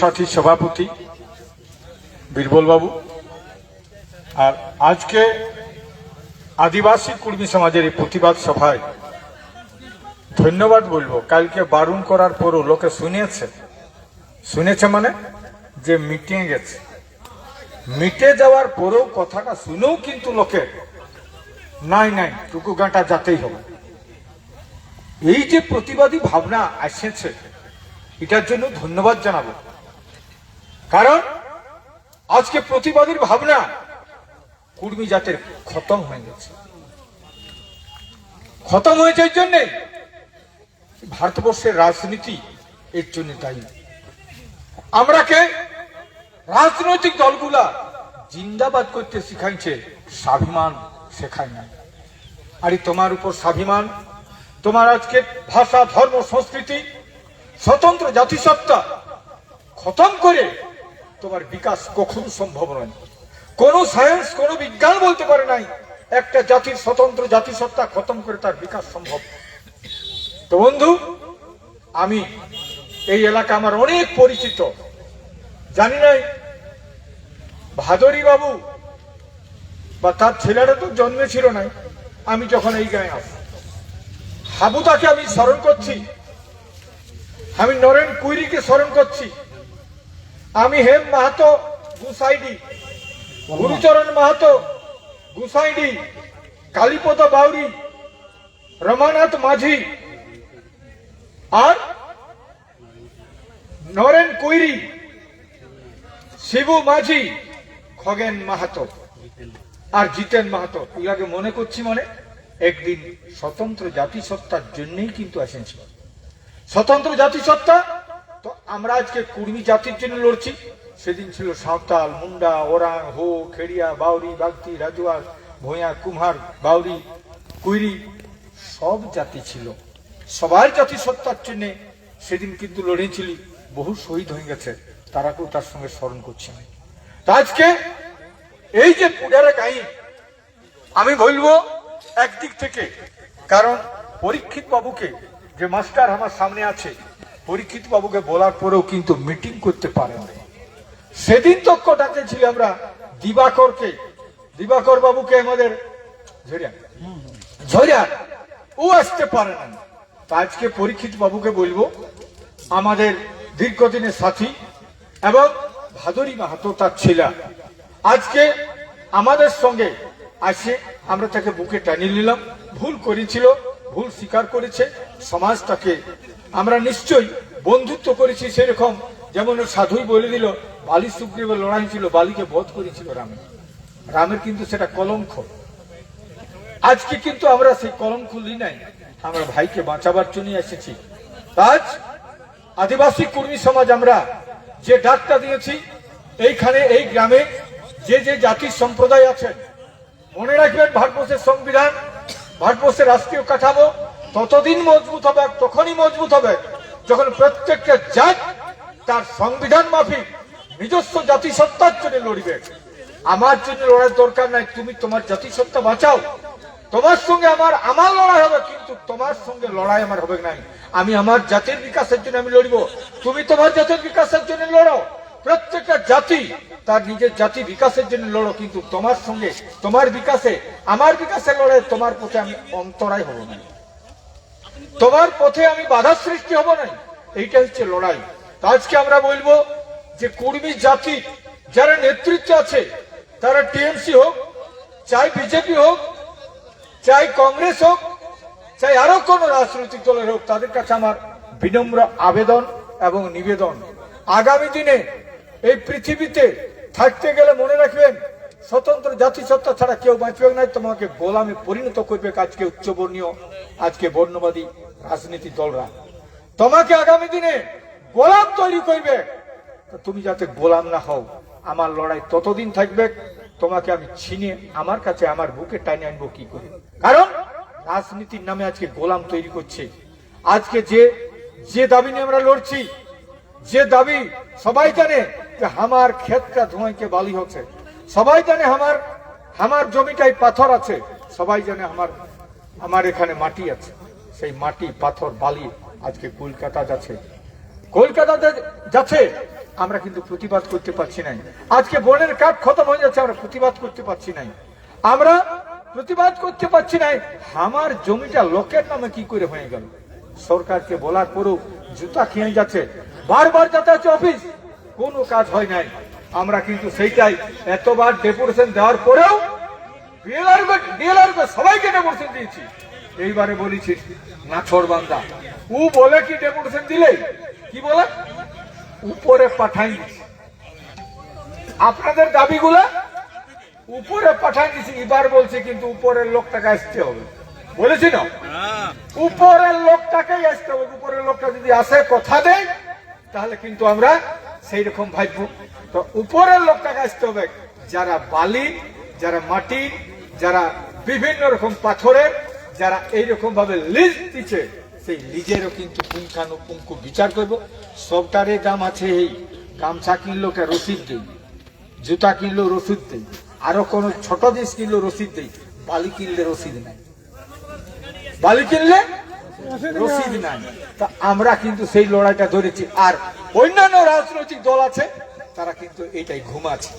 সাথী সভাপতি বীরবল বাবু আর আজকে আদিবাসী কর্মী সমাজের এই প্রতিবাদ সভায় ধন্যবাদ বলব। কালকে বারণ করার পরও লোকে শুনেছে শুনেছে মানে? যে মিটিয়ে গেছে। মিটে যাওয়ার পরেও কথাটা শুনেও কিন্তু লোকে নাই নাই, টুকু গাঁটা যাতেই হবে এই যে প্রতিবাদী ভাবনা আসেছে, এটার জন্য ধন্যবাদ জানাব। কারণ আজকে প্রতিবাদীর ভাবনা কুর্মী জাতের খতম হয়ে গেছে। খতম হয়েছে এর জন্যে ভারতবর্ষের রাজনীতি এর জন্য দায়ী। আমরাকে রাজনৈতিক দলগুলা জিন্দাবাদ করতে শিখাইছে স্বাভিমান শেখায় না আরে তোমার উপর স্বাভিমান, তোমার আজকে ভাষা, ধর্ম, সংস্কৃতি, স্বতন্ত্র জাতিসত্তা খতম করে তোমার বিকাশ কখনো সম্ভব নয়। কোন সায়েন্স কোন বিজ্ঞান বলতে পারে নাই, একটা জাতির স্বতন্ত্র জাতিসত্তা খতম করে তার বিকাশ সম্ভব। তো বন্ধু, আমি এই এলাকা আমার অনেক পরিচিত। জানি নাই ভাদরী বাবু বা তার ছেলেরা তো জন্মে ছিল না আমি যখন এই গায়ে আসি। হাবুদাকে আমি স্মরণ করছি। আমি নরেন কুইরিকে স্মরণ করছি। আমি হেম মাহাতো, গুসাইডি। গুরুচরণ মাহাতো, গুসাইডি। কালীপদ বাউরি, রমানাথ মাঝি। আর নরেন কুইরি, শিবু মাঝি, খগেন মাহাতো। আর জিতেন মাহাতো। এগুলাকে মনে করছি মানে একদিন স্বতন্ত্র জাতিসত্তার জন্যই কিন্তু আসেন স্বতন্ত্র জাতিসত্তা তো আমরা আজকে কুর্মী জাতির জন্য লড়ছি। সেদিন ছিল সাঁওতাল, মুন্ডা, ওরাং, হো, খেড়িয়া, বাউরি বাগতি রাজুয়া ভূঁয়া কুম্হার, বাউরি, কুইরি, সব জাতি ছিল। সবার জাতিসত্তার জন্য সেদিন কিন্তু লড়েছিলি। বহু শহীদ হয়ে গেছে তারা কেউ তার সঙ্গে স্মরণ করছে না আজকে এই যে পুডারে কাহিনী, আমি বলব একদিক থেকে, কারণ পরীক্ষিত বাবুকে যে মাস্টার আমার সামনে আছে পরীক্ষিত বাবুকে বলার পরেও কিন্তু মিটিং করতে পারে সেদিন তক্ক ডাকেছি আমরা দিবাকরকে। দিবাকর বাবুকে আমাদের ঝরিয়া ও আসতে পারে না আজকে পরীক্ষিত বাবুকে বলব, আমাদের দীর্ঘদিনের সাথী এবং ভাদরী মাহাতো তার ছেলে। আজকে আমাদের সঙ্গে আসে, আমরা তাকে বুকে টানিয়ে নিলাম। ভুল করেছিল, ভুল স্বীকার করেছে, সমাজটাকে আমরা নিশ্চয়ই বন্ধুত্ব করেছি সেরকম। যেমন সাধুই বলে দিল, বালি সুগ্রীবের লড়াই ছিল, বালিকে বধ করেছিল রামের রামের কিন্তু সেটা কলঙ্ক। আজকে কিন্তু আমরা সেই কলঙ্ক লি নাই। আমরা ভাইকে বাঁচাবার জন্য এসেছি। আজ আদিবাসী কর্মী সমাজ আমরা যে ডাকটা দিয়েছি, এইখানে, এই গ্রামে যে যে জাতির সম্প্রদায় আছেন, মনে রাখবেন ভারতবর্ষের সংবিধান, ভারতবর্ষের রাষ্ট্রীয় কাঠামো ততদিন মজবুত হবে তখনই মজবুত হবে যখন প্রত্যেকটা জাত, তার সংবিধান মাফিক নিজস্ব জাতিসত্তার জন্য লড়বে। আমার জন্য লড়ার দরকার নাই, তুমি তোমার জাতিসত্তা বাঁচাও। তোমার সঙ্গে আমার আমার লড়াই হবে, কিন্তু তোমার সঙ্গে লড়াই আমার হবে নাই। আমি আমার জাতির বিকাশের জন্য আমি লড়িব। তুমি তোমার জাতির বিকাশের জন্য লড়ো। প্রত্যেকটা জাতি তার নিজের জাতি বিকাশের জন্য লড়ো, কিন্তু তোমার সঙ্গে, তোমার বিকাশে, আমার বিকাশের লড়াই তোমার পথে আমি অন্তরায় হব না। তোমার পথে আমি বাধা সৃষ্টি হব না এইটা হচ্ছে লড়াই। আজকে আমরা বলব যে কর্মী জাতি যারা নেতৃত্বে আছে, তারা টিএমসি হোক, চাই বিজেপি হোক, চাই কংগ্রেস হোক, চাই আরও কোন রাজনৈতিক দলের হোক, তাদের কাছে আমার বিনম্র আবেদন এবং নিবেদন। আগামী দিনে এই পৃথিবীতে থাকতে গেলে মনে রাখবেন স্বতন্ত্র জাতিসত্তা ছাড়া কেউ বাঁচবে না তোমাকে গোলামে পরিণত করবে আজকে উচ্চবর্ণীয় আজকে বর্ণবাদী রাজনীতি দলরা। তোমাকে আগামী দিনে গোলাম তৈরি করবে। তুমি যাতে গোলাম না হও, আমার লড়াই ততদিন থাকবে, তোমাকে আমি ছিনে আমার কাছে, আমার বুকে টাইনে আনব কি করে? কারণ রাজনীতির নামে আজকে গোলাম তৈরি করছে। আজকে যে যে দাবি নিয়ে আমরা লড়ছি, যে দাবি সবাই জানে যে আমার ক্ষেতটা ধোঁয়াকে বালি হচ্ছে। সবাই জানে আমার আমার জমিটাই পাথর আছে। সবাই জানে আমার আমার এখানে মাটি আছে। সেই মাটি, পাথর, বালি আজকে কলকাতা যাচ্ছে। কলকাতাতে যাচ্ছে, আমরা কিন্তু প্রতিবাদ করতে পারছি নাই। আজকে বনের কাঠ খতম হয়ে যাচ্ছে, আমরা প্রতিবাদ করতে পারছি নাই। আমরা প্রতিবাদ করতে পারছি নাই, আমার জমিটা লোকের নামে কি করে হয়ে গেল? সরকারকে বলার পরেও জুতা খেয়ে যাচ্ছে। বারবার যাতে যাতায়াত অফিস, কোনো কাজ হয় নাই। আমরা কিন্তু সেইটাই। এতবার ডেপুটেশন দেওয়ার পরেও সবাইকে ডেপুটেশন দিয়েছি। এইবারে বলেছি নাছর বান্দা। ও বলে কি ডেপুটেশন দিলে? কি বলে? উপরে পাঠাই দিছি। আপনাদের দাবিগুলা? উপরে পাঠাই দিছি। এবার বলছি কিন্তু উপরের লোকটাকে আসতে হবে। বলেছি না? উপরের লোকটাকেই আসতে হবে। উপরের লোকটা যদি আসে কথা দেয় তাহলে কিন্তু আমরা সেই রকম ভাববো। তো উপরের লোকটাকে আসতে হবে। যারা বালি, যারা মাটি, যারা বিভিন্ন রকম পাথরের, যারা এইরকম ভাবে লিজ দিচ্ছে, সেই লিজেরও কিন্তু পুঙ্খানুপুঙ্খু বিচার করব। সবটারে দাম আছে এই। গামছা কিনলোকে রসিদ দেই, জুতা কিনলো রসিদ দেই, আরও কোন ছোট জিনিস কিনলেও রসিদ দেই, বালি কিনলে রসিদ নাই। বালি কিনলে রসিদ নাই। তা আমরা কিন্তু সেই লড়াইটা ধরেছি। আর অন্যান্য রাজনৈতিক দল আছে তারা কিন্তু এটাই ঘুমাচ্ছে।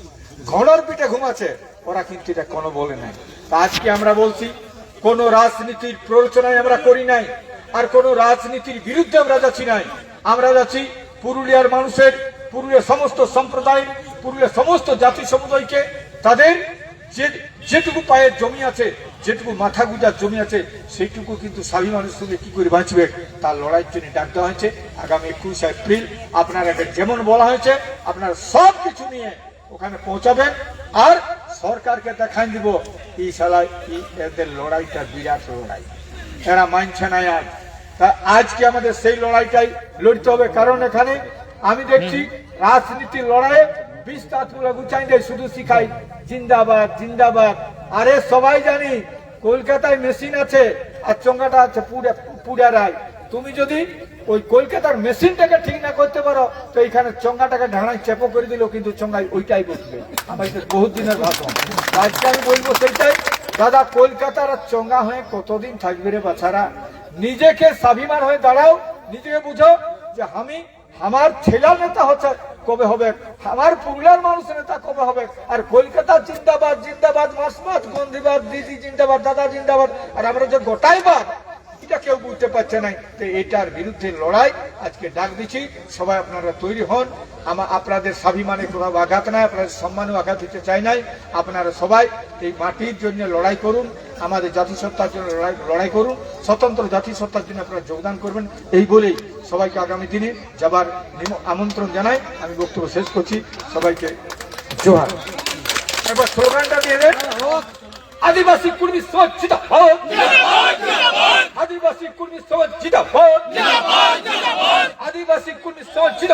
ঘনর পিঠে ঘুমাচ্ছে, ওরা কিন্তু এটা কোনো বলে নাই। আজকে আমরা বলছি, কোন রাজনীতির প্ররোচনায় আমরা করি নাই, আর কোন রাজনীতির বিরুদ্ধে আমরা যাচ্ছি নাই। আমরা যাচ্ছি পুরুলিয়ার মানুষের, পুরুলিয়ার সমস্ত সম্প্রদায় পুরুলিয়ার সমস্ত জাতি সমুদায়কে, তাদের যে যেটুকু পায়ের জমি আছে যেটুকু মাথা গুজার জমি আছে সেইটুকু কিন্তু স্বাভিমানের সঙ্গে কি করে বাঁচবে? তার লড়াইয়ের জন্য ডাক দেওয়া হয়েছে। আগামী একুশে এপ্রিল আপনারা যেমন বলা হয়েছে আপনারা সব কিছু নিয়ে ওখানে পৌঁছাবেন। আর সরকারকে দেখাই দিব এই সালা এদের লড়াইটা বিরাট লড়াই। এরা মানছে না আর। তা আজকে আমাদের সেই লড়াইটাই লড়তে হবে কারণ এখানে আমি দেখছি রাজনীতির লড়াইয়ে বিষ তাঁতগুলো গুচাই দেয় শুধু শিখাই জিন্দাবাদ জিন্দাবাদ। আরে সবাই জানি কলকাতায় মেশিন আছে, আর চঙ্গাটা আছে পুরা রায়। তুমি যদি ওই কলকাতার মেশিনটাকে ঠিক না করতে পারো, তো এখানে চঙ্গাটাকে ঢাড়াই চেপো করে দিলেও কিন্তু চঙ্গাই ওইটাই বসবে। আমাদের বহুত দিনের ভাষণ। আজকে আমি বলব সেইটাই, দাদা, কলকাতার আর চঙ্গা হয়ে কতদিন থাকবে রে বাছারা? নিজেকে স্বাভিমান হয়ে দাঁড়াও, নিজেকে বুঝো যে আমি আমার ছেলের নেতা হচ্ছে কবে হবে? আমার পুরুলিয়ার মানুষ নেতা কবে হবে? আর কলকাতা জিন্দাবাদ জিন্দাবাদ মাস মাস গন্ধিবাদ, দিদি জিন্দাবাদ, দাদা জিন্দাবাদ, আর আমরা যে গোটাই বাদ, এটা কেউ বুঝতে পারছে না তো এটার বিরুদ্ধে লড়াই, আজকে ডাক দিচ্ছি, সবাই আপনারা তৈরি হন। আমার আপনাদের স্বাভিমানে কোনো আঘাত নাই, আপনাদের সম্মানেও আঘাত দিতে চাই নাই। আপনারা সবাই এই মাটির জন্য লড়াই করুন, আমাদের জাতিসত্তার জন্য লড়াই লড়াই করুন, স্বতন্ত্র জাতিসত্তার জন্য আপনারা যোগদান করবেন। এই বলেই সবাইকে আগামী দিনে যাবার আমন্ত্রণ জানাই। আমি বক্তব্য শেষ করছি। সবাইকে জোহার এবার স্লোগানটা দিয়ে দেন। আদিবাসী কুর্মী সজ্জিত আদিবাসী কুর্মী সজ্জিত আদিবাসী কুর্মী সজ্জিত